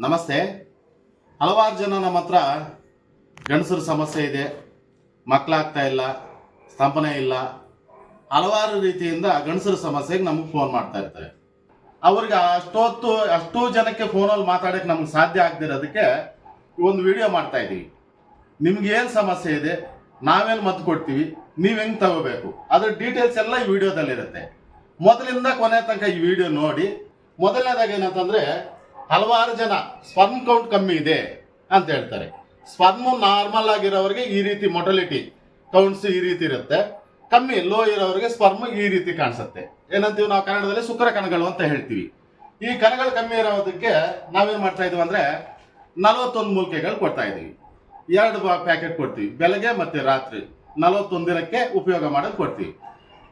ನಮಸ್ತೆ. ಹಲವಾರು ಜನ ನಮ್ಮ ಹತ್ರ ಗಂಡಸರ ಸಮಸ್ಯೆ ಇದೆ. ಮಕ್ಕಳಾಗ್ತಾ ಇಲ್ಲ ಸ್ಥಾಪನೆ ಇಲ್ಲ. ಹಲವಾರು ರೀತಿಯಿಂದ ಗಂಡಸರ ಸಮಸ್ಯೆಗೆ ನಮಗೆ ಫೋನ್ ಮಾಡ್ತಾ ಇರ್ತಾರೆ. ಅವ್ರಿಗೆ ಅಷ್ಟೊತ್ತು, ಅಷ್ಟೂ ಜನಕ್ಕೆ ಫೋನಲ್ಲಿ ಮಾತಾಡೋಕ್ಕೆ ನಮ್ಗೆ ಸಾಧ್ಯ ಆಗದಿರೋದಕ್ಕೆ ಒಂದು ವಿಡಿಯೋ ಮಾಡ್ತಾ ಇದ್ದೀವಿ. ನಿಮ್ಗೆ ಏನು ಸಮಸ್ಯೆ ಇದೆ? ನಾವೇನು ಮದ್ದು ಕೊಡ್ತೀವಿ? ನೀವು ಹೆಂಗೆ ತಗೋಬೇಕು? ಅದ್ರ ಡೀಟೇಲ್ಸ್ ಎಲ್ಲ ಈ ವಿಡಿಯೋದಲ್ಲಿರುತ್ತೆ ಮೊದಲಿಂದ ಕೊನೆ ತನಕ ಈ ವಿಡಿಯೋ ನೋಡಿ. ಮೊದಲನೇದಾಗ ಏನಂತಂದ್ರೆ ಹಲವಾರು ಜನ ಸ್ಪರ್ಮ್ ಕೌಂಟ್ ಕಮ್ಮಿ ಇದೆ ಅಂತ ಹೇಳ್ತಾರೆ. ಸ್ಪರ್ಮ್ ನಾರ್ಮಲ್ ಆಗಿರೋರಿಗೆ ಈ ರೀತಿ ಮೊಟಲಿಟಿ ಕೌಂಟ್ಸ್ ಈ ರೀತಿ ಇರುತ್ತೆ. ಕಮ್ಮಿ ಲೋ ಇರೋರಿಗೆ ಸ್ಪರ್ಮ್ ಈ ರೀತಿ ಕಾಣಿಸುತ್ತೆ. ಏನಂತೀವಿ ನಾವು ಕನ್ನಡದಲ್ಲಿ? ಶುಕ್ರ ಕಣಗಳು ಅಂತ ಹೇಳ್ತೀವಿ. ಈ ಕಣಗಳು ಕಮ್ಮಿ ಇರೋದಕ್ಕೆ ನಾವೇನು ಮಾಡ್ತಾ ಇದೀವಿ ಅಂದ್ರೆ ನಲವತ್ತೊಂದು ಮೂಲಿಕೆಗಳು ಕೊಡ್ತಾ ಇದೀವಿ. ಎರಡು ಪ್ಯಾಕೆಟ್ ಕೊಡ್ತೀವಿ. ಬೆಳಗ್ಗೆ ಮತ್ತೆ ರಾತ್ರಿ ನಲವತ್ತೊಂದು ದಿನಕ್ಕೆ ಉಪಯೋಗ ಮಾಡೋದು ಕೊಡ್ತೀವಿ.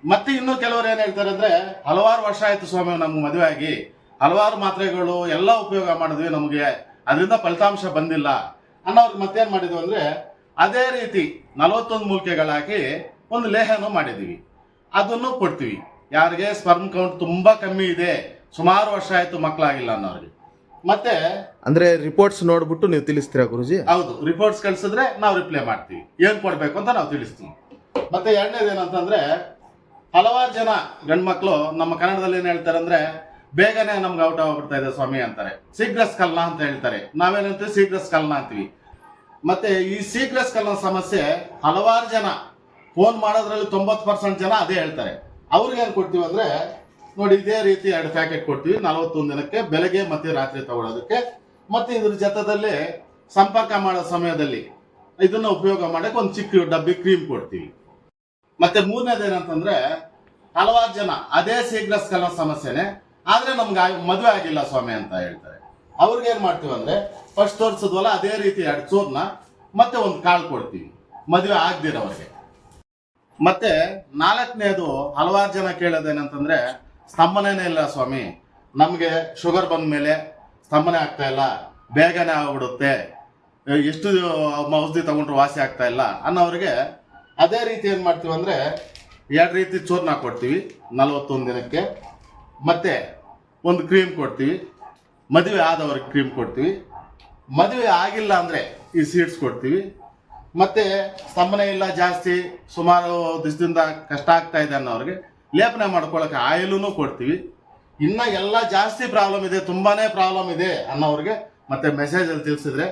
ಮತ್ತೆ ಇನ್ನೂ ಕೆಲವರು ಏನು ಹೇಳ್ತಾರೆ ಅಂದ್ರೆ, ಹಲವಾರು ವರ್ಷ ಆಯ್ತು ಸ್ವಾಮಿ ನಮ್ಗೆ ಮದುವೆ ಆಗಿ ಹಲವಾರು ಮಾತ್ರೆಗಳು ಎಲ್ಲ ಉಪಯೋಗ ಮಾಡಿದ್ವಿ ನಮಗೆ. ಅದರಿಂದ ಫಲಿತಾಂಶ ಬಂದಿಲ್ಲ. ಅನ್ನೋರ್ಗೆ ಮತ್ತೇನು ಮಾಡಿದ್ವಿ ಅಂದ್ರೆ ಅದೇ ರೀತಿ ನಲವತ್ತೊಂದು ಮೂಲಿಕೆಗಳಾಕಿ ಒಂದು ಲೇಹನ ಮಾಡಿದೀವಿ. ಅದನ್ನು ಕೊಡ್ತೀವಿ. ಯಾರಿಗೆ? ಸ್ಪರ್ಮ್ ಕೌಂಟ್ ತುಂಬಾ ಕಮ್ಮಿ ಇದೆ. ಸುಮಾರು ವರ್ಷ ಆಯ್ತು ಮಕ್ಕಳಾಗಿಲ್ಲ ಅನ್ನೋರಿಗೆ. ಮತ್ತೆ ಅಂದ್ರೆ ರಿಪೋರ್ಟ್ಸ್ ನೋಡ್ಬಿಟ್ಟು ನೀವು ತಿಳಿಸ್ತೀರಾ ಗುರುಜಿ? ಹೌದು. ರಿಪೋರ್ಟ್ಸ್ ಕಳಿಸಿದ್ರೆ ನಾವು ರಿಪ್ಲೈ ಮಾಡ್ತೀವಿ. ಏನು ಕೊಡಬೇಕು ಅಂತ ನಾವು ತಿಳಿಸ್ತೀವಿ. ಮತ್ತೆ ಎರಡನೇದು ಏನಂತಂದ್ರೆ ಹಲವಾರು ಜನ ಗಂಡ್ಮಕ್ಳು ನಮ್ಮ ಕನ್ನಡದಲ್ಲಿ ಏನು ಹೇಳ್ತಾರೆ ಅಂದ್ರೆ ಬೇಗನೆ ನಮ್ಗೆ ಔಟ್ ಆಗ್ಬಿಡ್ತಾ ಇದೆ ಸ್ವಾಮಿ ಅಂತಾರೆ. ಶೀಘ್ರ ಸ್ಕಲ್ನ ಅಂತ ಹೇಳ್ತಾರೆ. ನಾವೇನಂತೀವಿ? ಶೀಘ್ರ ಸ್ಕಲ್ನ ಅಂತೀವಿ. ಮತ್ತೆ ಈ ಶೀಘ್ರ ಸ್ಕಲ್ನ ಸಮಸ್ಯೆ ಹಲವಾರು ಜನ ಫೋನ್ ಮಾಡೋದ್ರಲ್ಲಿ ತೊಂಬತ್ತು ಪರ್ಸೆಂಟ್ ಜನ ಅದೇ ಹೇಳ್ತಾರೆ. ಅವ್ರಿಗೆ ಏನು ಕೊಡ್ತೀವಿ ಅಂದ್ರೆ, ನೋಡಿ ಇದೇ ರೀತಿ ಎರಡು ಪ್ಯಾಕೆಟ್ ಕೊಡ್ತೀವಿ. ನಲವತ್ತೊಂದು ದಿನಕ್ಕೆ ಬೆಳಗ್ಗೆ ಮತ್ತೆ ರಾತ್ರಿ ತಗೊಳ್ಳೋದಕ್ಕೆ ಮತ್ತೆ ಇದ್ರ ಜೊತೆದಲ್ಲಿ ಸಂಪರ್ಕ ಮಾಡೋ ಸಮಯದಲ್ಲಿ ಇದನ್ನ ಉಪಯೋಗ ಮಾಡಕ್ಕೆ ಒಂದು ಚಿಕ್ಕ ಡಬ್ಬಿ ಕ್ರೀಮ್ ಕೊಡ್ತೀವಿ. ಮತ್ತೆ ಮೂರನೇದೇನಂತಂದ್ರೆ, ಹಲವಾರು ಜನ ಅದೇ ಶೀಘ್ರ ಸಮಸ್ಯೆನೆ ಆದ್ರೆ ನಮ್ಗೆ ಮದುವೆ ಆಗಿಲ್ಲ ಸ್ವಾಮಿ ಅಂತ ಹೇಳ್ತಾರೆ. ಅವ್ರಿಗೆ ಏನ್ ಮಾಡ್ತೀವಿ ಅಂದ್ರೆ ಫಸ್ಟ್ ತೋರಿಸಿದ್ವಲ್ಲ, ಅದೇ ರೀತಿ ಎರಡು ಚೂರ್ನ ಮತ್ತೆ ಒಂದು ಕಾಳು ಕೊಡ್ತೀವಿ. ಮದುವೆ ಆಗ್ದಿರೋರಿಗೆ ಮತ್ತೆ ನಾಲ್ಕನೇದು ಹಲವಾರು ಜನ ಕೇಳೋದೇನಂತಂದ್ರೆ, ಸ್ತಂಭನೇನೆ ಇಲ್ಲ ಸ್ವಾಮಿ. ನಮಗೆ ಶುಗರ್ ಬಂದ ಮೇಲೆ ಸ್ತಂಭನೆ ಆಗ್ತಾ ಇಲ್ಲ. ಬೇಗನೆ ಆಗ್ಬಿಡುತ್ತೆ. ಎಷ್ಟು ಔಷಧಿ ತಗೊಂಡ್ರು ವಾಸಿ ಆಗ್ತಾ ಇಲ್ಲ ಅನ್ನೋರಿಗೆ ಅದೇ ರೀತಿ ಏನು ಮಾಡ್ತೀವಿ ಅಂದ್ರೆ, ಎರಡು ರೀತಿ ಚೂರ್ನ ಕೊಡ್ತೀವಿ ನಲವತ್ತೊಂದು ದಿನಕ್ಕೆ. ಮತ್ತೆ ಒಂದು ಕ್ರೀಮ್ ಕೊಡ್ತೀವಿ. ಮದುವೆ ಆದವ್ರಿಗೆ ಕ್ರೀಮ್ ಕೊಡ್ತೀವಿ. ಮದುವೆ ಆಗಿಲ್ಲ ಅಂದರೆ ಈ ಸೀಡ್ಸ್ ಕೊಡ್ತೀವಿ. ಮತ್ತು ಸ್ತಂಭನೆ ಇಲ್ಲ ಜಾಸ್ತಿ. ಸುಮಾರು ದಿವಸದಿಂದ ಕಷ್ಟ ಆಗ್ತಾ ಇದೆ ಅನ್ನೋರಿಗೆ ಲೇಪನ ಮಾಡ್ಕೊಳ್ಳೋಕೆ ಆಯಿಲೂ ಕೊಡ್ತೀವಿ. ಇನ್ನು ಎಲ್ಲ ಜಾಸ್ತಿ ಪ್ರಾಬ್ಲಮ್ ಇದೆ ತುಂಬಾ ಪ್ರಾಬ್ಲಮ್ ಇದೆ ಅನ್ನೋರಿಗೆ ಮತ್ತು ಮೆಸೇಜಲ್ಲಿ ತಿಳಿಸಿದ್ರೆ,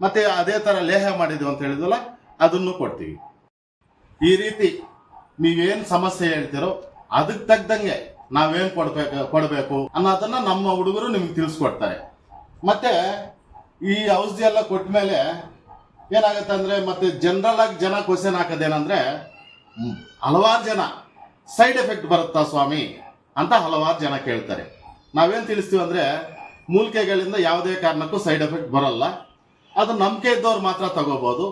ಮತ್ತು ಅದೇ ಥರ ಲೇಹ ಮಾಡಿದ್ವಿ ಅಂತ ಹೇಳಿದ್ವಲ್ಲ, ಅದನ್ನು ಕೊಡ್ತೀವಿ. ಈ ರೀತಿ ನೀವೇನು ಸಮಸ್ಯೆ ಹೇಳ್ತೀರೋ, ಅದಕ್ಕೆ ತಗ್ದಂಗೆ ನಾವೇನ್ ಕೊಡ್ಬೇಕು, ಕೊಡಬೇಕು ಅನ್ನೋದನ್ನ ನಮ್ಮ ಹುಡುಗರು ನಿಮ್ಗೆ ತಿಳಿಸ್ಕೊಡ್ತಾರೆ. ಮತ್ತೆ ಈ ಔಷಧಿ ಎಲ್ಲ ಕೊಟ್ಟ ಮೇಲೆ ಏನಾಗುತ್ತೆ ಅಂದ್ರೆ ಮತ್ತೆ ಜನರಲ್ ಆಗಿ ಜನ ಕ್ವಶನ್ ಹಾಕೋದೇನಂದ್ರೆ ಹಲವಾರು ಜನ ಸೈಡ್ ಎಫೆಕ್ಟ್ ಬರುತ್ತಾ ಸ್ವಾಮಿ ಅಂತ ಹಲವಾರು ಜನ ಕೇಳ್ತಾರೆ. ನಾವೇನ್ ತಿಳಿಸ್ತೀವಿ ಅಂದ್ರೆ ಮೂಲಿಕೆಗಳಿಂದ ಯಾವುದೇ ಕಾರಣಕ್ಕೂ ಸೈಡ್ ಎಫೆಕ್ಟ್ ಬರಲ್ಲ. ಅದು ನಂಬಿಕೆ ಇದ್ದವ್ರು ಮಾತ್ರ ತಗೋಬಹುದು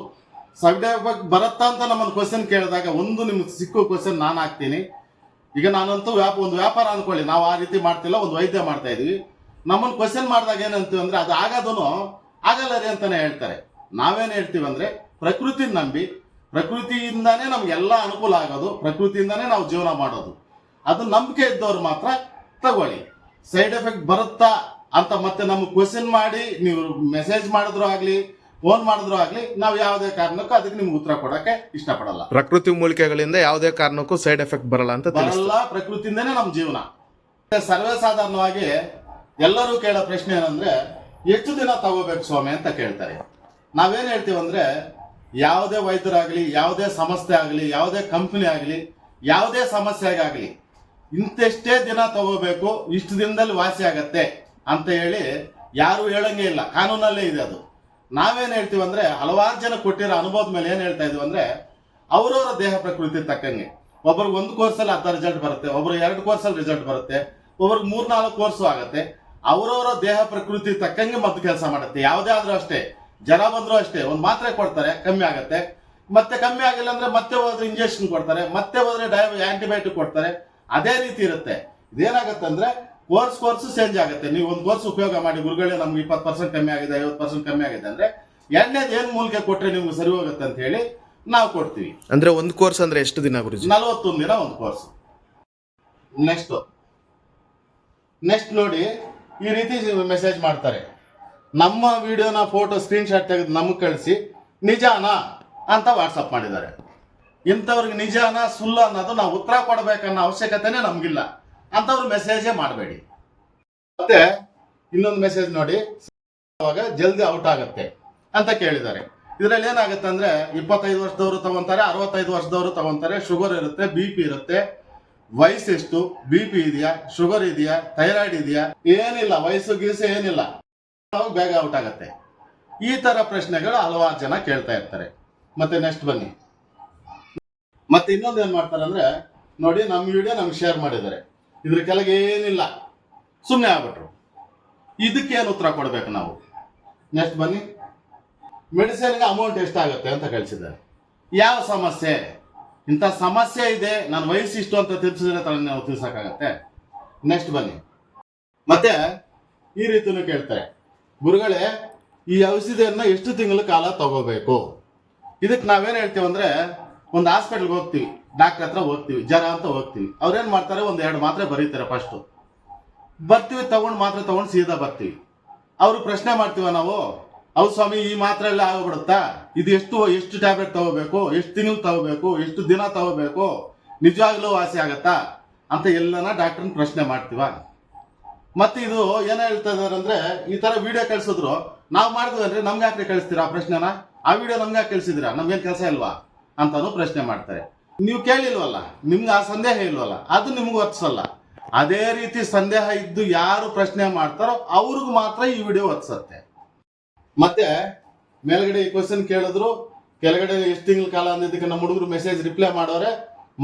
ಸೈಡ್ ಎಫೆಕ್ಟ್ ಬರುತ್ತಾ ಅಂತ ನಮ್ಮನ್ನು ಕ್ವಶನ್ ಕೇಳಿದಾಗ ಒಂದು ನಿಮ್ಗೆ ಸಿಕ್ಕೋ ಕ್ವಶನ್ ನಾನು ಹಾಕ್ತೀನಿ. ಈಗ ನಾನಂತೂ ವ್ಯಾಪ, ಒಂದು ವ್ಯಾಪಾರ ಅನ್ಕೊಳ್ಳಿ. ನಾವು ಆ ರೀತಿ ಮಾಡ್ತಿಲ್ಲ, ಒಂದು ವೈದ್ಯ ಮಾಡ್ತಾ ಇದೀವಿ. ನಮ್ಮನ್ನು ಕ್ವಶನ್ ಮಾಡಿದಾಗ ಏನಂತೀವಿ ಅಂದ್ರೆ, ಅದು ಆಗೋದನ್ನು ಆಗಲ್ಲ ರೀ ಅಂತಾನೆ ಹೇಳ್ತಾರೆ. ನಾವೇನು ಹೇಳ್ತೀವಿ ಅಂದ್ರೆ ಪ್ರಕೃತಿ ನಂಬಿ, ಪ್ರಕೃತಿಯಿಂದಾನೇ ನಮಗೆಲ್ಲ ಅನುಕೂಲ ಆಗೋದು, ಪ್ರಕೃತಿಯಿಂದಾನೇ ನಾವು ಜೀವನ ಮಾಡೋದು. ಅದು ನಂಬಿಕೆ ಇದ್ದವ್ರು ಮಾತ್ರ ತಗೊಳ್ಳಿ. ಸೈಡ್ ಎಫೆಕ್ಟ್ ಬರುತ್ತಾ ಅಂತ ಮತ್ತೆ ನಮ್ಗೆ ಕ್ವಶನ್ ಮಾಡಿ, ನೀವು ಮೆಸೇಜ್ ಮಾಡಿದ್ರು ಆಗ್ಲಿ ಫೋನ್ ಮಾಡಿದ್ರು ಆಗ್ಲಿ ನಾವು ಯಾವುದೇ ಕಾರಣಕ್ಕೂ ಅದಕ್ಕೆ ನಿಮ್ಗೆ ಉತ್ತರ ಕೊಡಕ್ಕೆ ಇಷ್ಟಪಡಲ್ಲ. ಪ್ರಕೃತಿ ಮೂಲಿಕೆಗಳಿಂದ ಯಾವುದೇ ಕಾರಣಕ್ಕೂ ಸೈಡ್ ಎಫೆಕ್ಟ್ ಬರಲ್ಲ ಅಂತ ಬರಲ್ಲ ಪ್ರಕೃತಿಯಿಂದನೇ ನಮ್ಮ ಜೀವನ. ಸರ್ವೇಸಾಧಾರಣವಾಗಿ ಸರ್ವೇ ಸಾಧಾರಣವಾಗಿ ಎಲ್ಲರೂ ಕೇಳೋ ಪ್ರಶ್ನೆ ಏನಂದ್ರೆ ಎಷ್ಟು ದಿನ ತಗೋಬೇಕು ಸ್ವಾಮಿ ಅಂತ ಕೇಳ್ತಾರೆ. ನಾವೇನ್ ಹೇಳ್ತೀವಂದ್ರೆ ಯಾವುದೇ ವೈದ್ಯರಾಗ್ಲಿ ಯಾವುದೇ ಸಂಸ್ಥೆ ಆಗಲಿ ಯಾವುದೇ ಕಂಪನಿ ಆಗಲಿ ಯಾವುದೇ ಸಮಸ್ಯೆಗಾಗಲಿ ಇಂತೆಷ್ಟೇ ದಿನ ತಗೋಬೇಕು ಇಷ್ಟು ದಿನದಲ್ಲಿ ವಾಸಿ ಆಗತ್ತೆ ಅಂತ ಹೇಳಿ ಯಾರು ಹೇಳಂಗೆ ಇಲ್ಲ. ಕಾನೂನಲ್ಲೇ ಇದೆ ಅದು. ನಾವೇನ್ ಹೇಳ್ತೀವಿ ಅಂದ್ರೆ ಹಲವಾರು ಜನ ಕೊಟ್ಟಿರೋ ಅನುಭವದ ಮೇಲೆ ಏನು ಹೇಳ್ತಾ ಇದ್ವಿ ಅಂದ್ರೆ ಅವರವರ ದೇಹ ಪ್ರಕೃತಿ ತಕ್ಕಂಗೆ. ಒಬ್ರಿಗೆ ಒಂದು ಕೋರ್ಸಲ್ಲಿ ಅರ್ಧ ರಿಸಲ್ಟ್ ಬರುತ್ತೆ ಒಬ್ರು ಎರಡು ಕೋರ್ಸಲ್ಲಿ ರಿಸಲ್ಟ್ ಬರುತ್ತೆ, ಒಬ್ರಿಗೆ ಮೂರು ನಾಲ್ಕು ಕೋರ್ಸು ಆಗುತ್ತೆ. ಅವರವರ ದೇಹ ಪ್ರಕೃತಿ ತಕ್ಕಂಗೆ ಮದ್ದು ಕೆಲಸ ಮಾಡುತ್ತೆ. ಯಾವುದೇ ಆದ್ರೂ ಅಷ್ಟೇ ಜ್ವರ ಬಂದ್ರು ಅಷ್ಟೇ, ಒಂದು ಮಾತ್ರೆ ಕೊಡ್ತಾರೆ, ಕಮ್ಮಿ ಆಗುತ್ತೆ. ಮತ್ತೆ ಕಮ್ಮಿ ಆಗಿಲ್ಲ ಅಂದ್ರೆ ಮತ್ತೆ ಹೋದ್ರೆ ಇಂಜೆಕ್ಷನ್ ಕೊಡ್ತಾರೆ, ಮತ್ತೆ ಹೋದ್ರೆ ಡಯ ಆಂಟಿಬಯೋಟಿಕ್ ಕೊಡ್ತಾರೆ. ಅದೇ ರೀತಿ ಇರುತ್ತೆ. ಇದೇನಾಗುತ್ತೆ ಅಂದ್ರೆ ಕೋರ್ಸ್ ಕೋರ್ಸ್ ಚೇಂಜ್ ಆಗುತ್ತೆ. ನೀವು ಒಂದು ಕೋರ್ಸ್ ಉಪಯೋಗ ಮಾಡಿ ಗುರುಗಳೇ ನಮ್ಗೆ ಇಪ್ಪತ್ತು ಪರ್ಸೆಂಟ್ ಕಮ್ಮಿ ಆಗಿದೆ ಐವತ್ತು ಪರ್ಸೆಂಟ್ ಕಮ್ಮಿ ಆಗಿದೆ ಅಂದ್ರೆ ಎರಡನೇದು ಏನ್ ಮೂಲಿಕೆ ಕೊಟ್ರೆ ನಿಮ್ಗೆ ಸರಿ ಹೋಗುತ್ತೆ ಅಂತ ಹೇಳಿ ನಾವು ಕೊಡ್ತೀವಿ. ಅಂದ್ರೆ ಒಂದು ಕೋರ್ಸ್ ಅಂದ್ರೆ ಎಷ್ಟು ದಿನ ಗುರುಜಿ? ನಲವತ್ತೊಂದು ದಿನ ಒಂದು ಕೋರ್ಸ್ ನೆಕ್ಸ್ಟ್ ನೆಕ್ಸ್ಟ್ ನೋಡಿ ಈ ರೀತಿ ಮೆಸೇಜ್ ಮಾಡ್ತಾರೆ. ನಮ್ಮ ವಿಡಿಯೋನ ಫೋಟೋ ಸ್ಕ್ರೀನ್ ಶಾಟ್ ತೆಗೆದು ನಮಗೆ ಕಳಿಸಿ ನಿಜಾನಾ ಅಂತ ವಾಟ್ಸಪ್ ಮಾಡಿದ್ದಾರೆ. ಇಂಥವ್ರಿಗೆ ನಿಜಾನ ಸುಳ್ಳು ಅನ್ನೋದು ನಾವು ಉತ್ತರ ಕೊಡಬೇಕನ್ನೋ ಅವಶ್ಯಕತೆನೇ ನಮಗಿಲ್ಲ. ಅಂಥವ್ರು ಮೆಸೇಜೇ ಮಾಡಬೇಡಿ. ಮತ್ತೆ ಇನ್ನೊಂದು ಮೆಸೇಜ್ ನೋಡಿ ಜಲ್ದಿ ಔಟ್ ಆಗುತ್ತೆ ಅಂತ ಕೇಳಿದ್ದಾರೆ. ಇದರಲ್ಲಿ ಏನಾಗುತ್ತೆ ಅಂದ್ರೆ, ಇಪ್ಪತ್ತೈದು ವರ್ಷದವರು ತಗೊಂತಾರೆ, ಅರವತ್ತೈದು ವರ್ಷದವರು ತಗೊಂತಾರೆ ಶುಗರ್ ಇರುತ್ತೆ ಬಿ ಪಿ ಇರುತ್ತೆ. ವಯಸ್ಸು ಎಷ್ಟು? ಬಿ ಪಿ ಇದೆಯಾ? ಶುಗರ್ ಇದೆಯಾ? ಥೈರಾಯ್ಡ್ ಇದೆಯಾ? ಏನಿಲ್ಲ, ವಯಸ್ಸು ಗೀಸು ಏನಿಲ್ಲ. ಬೇಗ ಔಟ್ ಆಗುತ್ತೆ. ಈ ತರ ಪ್ರಶ್ನೆಗಳು ಹಲವಾರು ಜನ ಕೇಳ್ತಾ ಇರ್ತಾರೆ. ಮತ್ತೆ ನೆಕ್ಸ್ಟ್ ಬನ್ನಿ. ಮತ್ತೆ ಇನ್ನೊಂದು ಏನ್ ಮಾಡ್ತಾರೆ ಅಂದ್ರೆ, ನೋಡಿ ನಮ್ಮ ವಿಡಿಯೋ ನಮ್ಗೆ ಶೇರ್ ಮಾಡಿದ್ದಾರೆ. ಇದ್ರ ಕೆಳಗೆ ಏನಿಲ್ಲ ಸುಮ್ಮನೆ ಆಗ್ಬಿಟ್ರು. ಇದಕ್ಕೇನು ಉತ್ತರ ಕೊಡ್ಬೇಕು ನಾವು? ನೆಕ್ಸ್ಟ್ ಬನ್ನಿ. ಮೆಡಿಸಿನ್ಗೆ ಅಮೌಂಟ್ ಎಷ್ಟಾಗುತ್ತೆ ಅಂತ ಕಳಿಸಿದ್ದಾರೆ. ಯಾವ ಸಮಸ್ಯೆ? ಇಂಥ ಸಮಸ್ಯೆ ಇದೆ, ನಾನು ವಯಸ್ಸು ಇಷ್ಟು ಅಂತ ತಿಳಿಸಿದ್ರೆ ತಾನೇ ನಾವು ತಿಳಿಸೋಕ್ಕಾಗತ್ತೆ. ನೆಕ್ಸ್ಟ್ ಬನ್ನಿ. ಮತ್ತೆ ಈ ರೀತಿನೂ ಕೇಳ್ತಾರೆ. ಗುರುಗಳೇ, ಈ ಔಷಧಿಯನ್ನು ಎಷ್ಟು ತಿಂಗಳ ಕಾಲ ತಗೋಬೇಕು? ಇದಕ್ಕೆ ನಾವೇನು ಹೇಳ್ತೀವಂದ್ರೆ, ಒಂದು ಹಾಸ್ಪಿಟಲ್ಗೆ ಹೋಗ್ತೀವಿ. ಡಾಕ್ಟರ್ ಹತ್ರ ಹೋಗ್ತೀವಿ ಜ್ವರ ಅಂತ ಹೋಗ್ತೀವಿ. ಅವ್ರೇನ್ ಮಾಡ್ತಾರೆ, ಒಂದ್ ಎರಡು ಮಾತ್ರೆ ಬರೀತಾರೆ ಫಸ್ಟ್ ಬರ್ತೀವಿ, ತಗೊಂಡು ಮಾತ್ರೆ ತಗೊಂಡು ಸೀದಾ ಬರ್ತೀವಿ. ಅವರು ಪ್ರಶ್ನೆ ಮಾಡ್ತೀವ ನಾವು ಹೌದು ಸ್ವಾಮಿ, ಈ ಮಾತ್ರೆ ಎಲ್ಲ ಆಗ್ಬಿಡುತ್ತಾ ಇದು ಎಷ್ಟು ಎಷ್ಟು ಟ್ಯಾಬ್ಲೆಟ್ ತಗೋಬೇಕು? ಎಷ್ಟು ತಿಂಗಳು ತಗೋಬೇಕು? ಎಷ್ಟು ದಿನ ತಗೋಬೇಕು? ನಿಜವಾಗ್ಲೂ ವಾಸಿ ಆಗತ್ತಾ? ಅಂತ ಎಲ್ಲನ ಡಾಕ್ಟರ್ನ ಪ್ರಶ್ನೆ ಮಾಡ್ತೀವ. ಮತ್ತೆ ಇದು ಏನ ಹೇಳ್ತಾ ಇದಾರೆ ಅಂದ್ರೆ, ಈ ತರ ವಿಡಿಯೋ ಕಳ್ಸಿದ್ರು. ನಾವು ಮಾಡಿದ್ವಿ ನಮ್ಗೆ ಯಾಕೆ ಕಳಿಸ್ತೀರಾ ಆ ಪ್ರಶ್ನೆನ? ಆ ವಿಡಿಯೋ ನಮ್ಗೆ ನಮ್ಗೇನು ನಮ್ಗೇನ್ ಕೆಲಸ ಇಲ್ವಾ? ಅಂತಾನು ಪ್ರಶ್ನೆ ಮಾಡ್ತಾರೆ. ನೀವು ಕೇಳಿಲ್ವಲ್ಲ, ನಿಮ್ಗೆ ಆ ಸಂದೇಹ ಇಲ್ವಲ್ಲ, ಅದು ನಿಮ್ಗೆ ಒತ್ಸಲ್ಲ. ಅದೇ ರೀತಿ ಸಂದೇಹ ಇದ್ದು ಯಾರು ಪ್ರಶ್ನೆ ಮಾಡ್ತಾರೋ ಅವ್ರಿಗೂ ಮಾತ್ರ ಈ ವಿಡಿಯೋ ಒತ್ಸತ್ತೆ. ಮತ್ತೆ ಮೇಲ್ಗಡೆ ಈ ಕ್ವಶನ್ ಕೇಳಿದ್ರು, ಕೆಳಗಡೆ ಎಷ್ಟು ತಿಂಗಳ ಕಾಲ ಅಂದಿದ್ದಕ್ಕೆ ನಮ್ಮ ಹುಡುಗರು ಮೆಸೇಜ್ ರಿಪ್ಲೈ ಮಾಡೋರೆ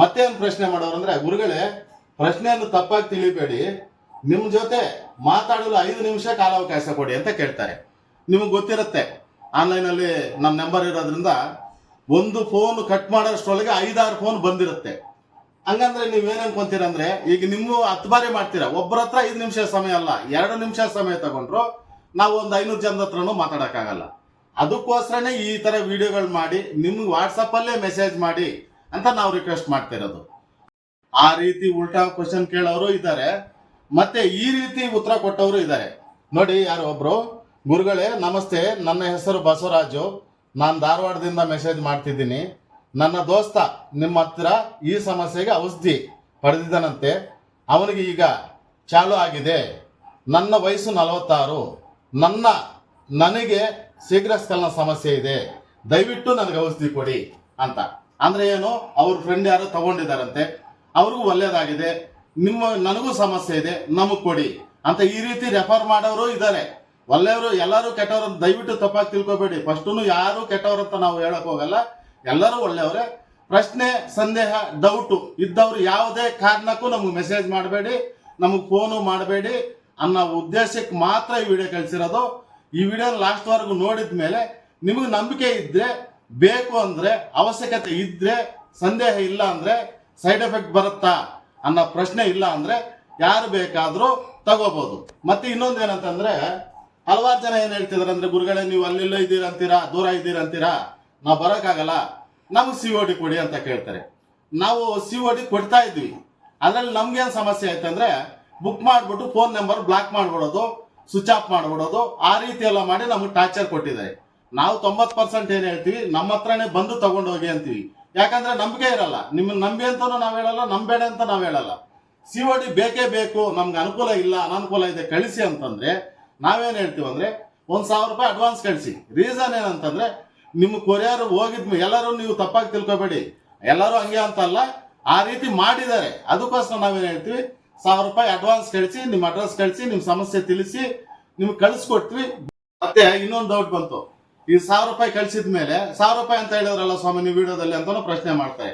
ಮತ್ತೆ ಒಂದು ಪ್ರಶ್ನೆ ಮಾಡೋರು ಅಂದ್ರೆ, ಗುರುಗಳೇ, ಪ್ರಶ್ನೆಯನ್ನು ತಪ್ಪಾಗಿ ತಿಳಿಬೇಡಿ. ನಿಮ್ ಜೊತೆ ಮಾತಾಡಲು ಐದು ನಿಮಿಷ ಕಾಲಾವಕಾಶ ಕೊಡಿ ಅಂತ ಕೇಳ್ತಾರೆ. ನಿಮಗೆ ಗೊತ್ತಿರುತ್ತೆ ಆನ್ಲೈನ್ ಅಲ್ಲಿ ನಮ್ಮ ನಂಬರ್ ಇರೋದ್ರಿಂದ ಒಂದು ಫೋನ್ ಕಟ್ ಮಾಡೋಷ್ಟರೊಳಗೆ ಐದಾರು ಫೋನ್ ಬಂದಿರುತ್ತೆ. ಹಂಗಂದ್ರೆ ನೀವೇನ್ ಅನ್ಕೊಂತೀರಂದ್ರೆ ಈಗ ನಿಮ್ಮ ಹತ್ತು ಬಾರಿ ಮಾಡ್ತೀರಾ ಒಬ್ಬರ ಹತ್ರ ಐದು ನಿಮಿಷ ಸಮಯ ಅಲ್ಲ, ಎರಡು ನಿಮಿಷ ಸಮಯ ತಗೊಂಡ್ರು ನಾವು ಒಂದು ಐನೂರು ಜನದ ಹತ್ರನೂ ಮಾತಾಡಕ್ಕಾಗಲ್ಲ. ಅದಕ್ಕೋಸ್ಕರನೇ ಈ ತರ ವಿಡಿಯೋಗಳು ಮಾಡಿ ನಿಮ್ಗೆ ವಾಟ್ಸಪ್ ಅಲ್ಲೇ ಮೆಸೇಜ್ ಮಾಡಿ ಅಂತ ನಾವು ರಿಕ್ವೆಸ್ಟ್ ಮಾಡ್ತಿರೋದು. ಆ ರೀತಿ ಉಲ್ಟಾ ಕ್ವಶನ್ ಕೇಳೋರು ಇದ್ದಾರೆ. ಮತ್ತೆ ಈ ರೀತಿ ಉತ್ತರ ಕೊಟ್ಟವರು ಇದ್ದಾರೆ. ನೋಡಿ ಯಾರೋ ಒಬ್ರು ಗುರುಗಳೇ ನಮಸ್ತೆ, ನನ್ನ ಹೆಸರು ಬಸವರಾಜು. ನಾನು ಧಾರವಾಡದಿಂದ ಮೆಸೇಜ್ ಮಾಡ್ತಿದ್ದೀನಿ. ನನ್ನ ದೋಸ್ತ ನಿಮ್ಮ ಹತ್ರ ಈ ಸಮಸ್ಯೆಗೆ ಔಷಧಿ ಪಡೆದಿದ್ದಾನಂತೆ. ಅವನಿಗೆ ಈಗ ಚಾಲು ಆಗಿದೆ. ನನ್ನ ವಯಸ್ಸು ನಲವತ್ತಾರು. ನನ್ನ, ನನಗೆ ಶೀಘ್ರಸ್ಖಲನ ಸಮಸ್ಯೆ ಇದೆ. ದಯವಿಟ್ಟು ನನಗೆ ಔಷಧಿ ಕೊಡಿ ಅಂತ. ಅಂದರೆ ಏನು? ಅವ್ರ ಫ್ರೆಂಡ್ ಯಾರೋ ತಗೊಂಡಿದ್ದಾರಂತೆ. ಅವ್ರಿಗೂ ಒಳ್ಳೇದಾಗಿದೆ. ನಿಮ್ಮ, ನನಗೂ ಸಮಸ್ಯೆ ಇದೆ. ನಮಗೆ ಕೊಡಿ ಅಂತ ಈ ರೀತಿ ರೆಫರ್ ಮಾಡೋರು ಇದ್ದಾರೆ. ಒಳ್ಳೆಯವರು ಎಲ್ಲರೂ ಕೆಟ್ಟವರು ಅಂತ ದಯವಿಟ್ಟು ತಪ್ಪಾಗಿ ತಿಳ್ಕೊಬೇಡಿ. ಫಸ್ಟು ಯಾರು ಕೆಟ್ಟವರು ಅಂತ ನಾವು ಹೇಳಕ್ ಹೋಗಲ್ಲ. ಎಲ್ಲರೂ ಒಳ್ಳೆಯವರೇ. ಪ್ರಶ್ನೆ, ಸಂದೇಹ ಡೌಟು ಇದ್ದವ್ರು ಯಾವುದೇ ಕಾರಣಕ್ಕೂ ನಮಗೆ ಮೆಸೇಜ್ ಮಾಡಬೇಡಿ. ನಮಗೆ ಫೋನು ಮಾಡಬೇಡಿ. ಅನ್ನೋ ಉದ್ದೇಶಕ್ಕೆ ಮಾತ್ರ ಈ ವಿಡಿಯೋ ಕಳಿಸಿರೋದು. ಈ ವಿಡಿಯೋ ಲಾಸ್ಟ್ವರೆಗೂ ನೋಡಿದ ಮೇಲೆ ನಿಮಗೆ ನಂಬಿಕೆ ಇದ್ದರೆ ಬೇಕು ಅಂದ್ರೆ, ಅವಶ್ಯಕತೆ ಇದ್ದರೆ ಸಂದೇಹ ಇಲ್ಲ ಅಂದ್ರೆ ಸೈಡ್ ಎಫೆಕ್ಟ್ ಬರುತ್ತಾ ಅನ್ನೋ ಪ್ರಶ್ನೆ ಇಲ್ಲ ಅಂದ್ರೆ ಯಾರು ಬೇಕಾದರೂ ತಗೋಬಹುದು ಮತ್ತೆ ಇನ್ನೊಂದು ಏನಂತಂದ್ರೆ ಹಲವಾರು ಜನ ಏನ್ ಹೇಳ್ತಿದಾರೆ ಅಂದ್ರೆ, ಗುರುಗಳೇ, ನೀವು ಅಲ್ಲೆಲ್ಲೋ ಇದ್ದೀರಾ ಅಂತೀರಾ, ದೂರ ಇದ್ದೀರಾ ಅಂತೀರಾ? ನಾವು ಬರೋಕ್ಕಾಗಲ್ಲ. ನಮ್ಗೆ ಸಿ ಒ ಡಿ ಕೊಡಿ ಅಂತ ಕೇಳ್ತಾರೆ. ನಾವು ಸಿ ಒ ಡಿ ಕೊಡ್ತಾ ಇದ್ವಿ ಅದ್ರಲ್ಲಿ ನಮ್ಗೇನ್ ಸಮಸ್ಯೆ ಆಯ್ತಂದ್ರೆ ಬುಕ್ ಮಾಡ್ಬಿಟ್ಟು ಫೋನ್ ನಂಬರ್ ಬ್ಲಾಕ್ ಮಾಡ್ಬಿಡೋದು ಸ್ವಿಚ್ ಆಫ್ ಮಾಡ್ಬಿಡೋದು, ಆ ರೀತಿ ಎಲ್ಲ ಮಾಡಿ ನಮ್ಗೆ ಟಾರ್ಚರ್ ಕೊಟ್ಟಿದ್ದಾರೆ. ನಾವು ತೊಂಬತ್ ಪರ್ಸೆಂಟ್ ಏನ್ ಹೇಳ್ತೀವಿ, ನಮ್ಮ ಹತ್ರನೇ ಬಂದು ತಗೊಂಡೋಗಿ ಅಂತೀವಿ. ಯಾಕಂದ್ರೆ ನಂಬಿಕೆ ಇರಲ್ಲ. ನಿಮ್ಮನ್ನ ನಂಬಿ ಅಂತಲೂ ನಾವು ಹೇಳಲ್ಲ ನಂಬೇಡ ಅಂತ ನಾವು ಹೇಳಲ್ಲ. ಸಿ ಒ ಡಿ ಬೇಕೇ ಬೇಕು, ನಮ್ಗೆ ಅನುಕೂಲ ಇಲ್ಲ, ಅನಾನುಕೂಲ ಇದೆ, ಕಳಿಸಿ ಅಂತಂದ್ರೆ ನಾವೇನ್ ಹೇಳ್ತೀವಿ ಅಂದ್ರೆ ಒಂದ್ ಸಾವಿರ ರೂಪಾಯಿ ಅಡ್ವಾನ್ಸ್ ಕಳಿಸಿ ರೀಸನ್ ಏನಂತಂದ್ರೆ ನಿಮ್ಮ ಕೊರಿಯರ್ ಹೋಗಿದ್ಮೇಲೆ ಎಲ್ಲರೂ ನೀವು ತಪ್ಪಾಗಿ ತಿಳ್ಕೊಬೇಡಿ. ಎಲ್ಲರೂ ಹಂಗೆ ಅಂತಲ್ಲ ಆ ರೀತಿ ಮಾಡಿದ್ದಾರೆ. ಅದಕ್ಕೋಸ್ಕರ ನಾವೇನು ಹೇಳ್ತೀವಿ, ಸಾವಿರ ರೂಪಾಯಿ ಅಡ್ವಾನ್ಸ್ ಕಳಿಸಿ ನಿಮ್ಮ ಅಡ್ರೆಸ್ ಕಳಿಸಿ ನಿಮ್ಮ ಸಮಸ್ಯೆ ತಿಳಿಸಿ, ನಿಮ್ಗೆ ಕಳಿಸ್ಕೊಡ್ತೀವಿ ಮತ್ತೆ ಇನ್ನೊಂದು ಡೌಟ್ ಬಂತು. ಈ ಸಾವಿರ ರೂಪಾಯಿ ಕಳಿಸಿದ ಮೇಲೆ, ಸಾವಿರ ರೂಪಾಯಿ ಅಂತ ಹೇಳಿದ್ರಲ್ಲ ಸ್ವಾಮಿ ನೀವು ವಿಡಿಯೋದಲ್ಲಿ ಅಂತಾನು ಪ್ರಶ್ನೆ ಮಾಡ್ತಾರೆ.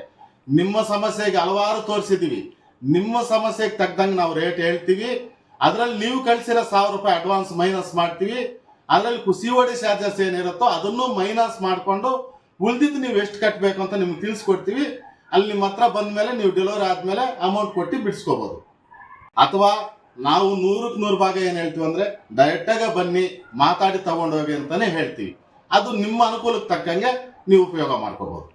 ನಿಮ್ಮ ಸಮಸ್ಯೆಗೆ ಹಲವಾರು ತೋರಿಸಿದ್ದೀವಿ ನಿಮ್ಮ ಸಮಸ್ಯೆಗೆ ತಕ್ಕಂಗೆ ನಾವು ರೇಟ್ ಹೇಳ್ತೀವಿ. ಅದ್ರಲ್ಲಿ ನೀವು ಕಳಿಸಿರೋ ಸಾವಿರ ರೂಪಾಯಿ ಅಡ್ವಾನ್ಸ್ ಮೈನಸ್ ಮಾಡ್ತೀವಿ. ಅದರಲ್ಲಿ ಸಿ ಓಡಿ ಚಾರ್ಜಸ್ ಏನಿರುತ್ತೋ ಅದನ್ನು ಮೈನಸ್ ಮಾಡಿಕೊಂಡು ಉಳಿದಿದ್ದು ನೀವು ಎಷ್ಟು ಕಟ್ಟಬೇಕು ಅಂತ ನಿಮ್ಗೆ ತಿಳಿಸ್ಕೊಡ್ತೀವಿ. ಅಲ್ಲಿ ನಿಮ್ಮ ಹತ್ರ ಬಂದ್ಮೇಲೆ ನೀವು ಡೆಲಿವರಿ ಆದ್ಮೇಲೆ ಅಮೌಂಟ್ ಕೊಟ್ಟು ಬಿಡಿಸ್ಕೋಬಹುದು ಅಥವಾ ನಾವು ನೂರಕ್ಕೆ ನೂರು ಭಾಗ ಏನು ಹೇಳ್ತೀವಿ ಅಂದ್ರೆ ಡೈರೆಕ್ಟಾಗ ಬನ್ನಿ, ಮಾತಾಡಿ ತಗೊಂಡೋಗಿ ಅಂತಾನೆ ಹೇಳ್ತೀವಿ. ಅದು ನಿಮ್ಮ ಅನುಕೂಲಕ್ಕೆ ತಕ್ಕಂಗೆ ನೀವು ಉಪಯೋಗ ಮಾಡ್ಕೋಬಹುದು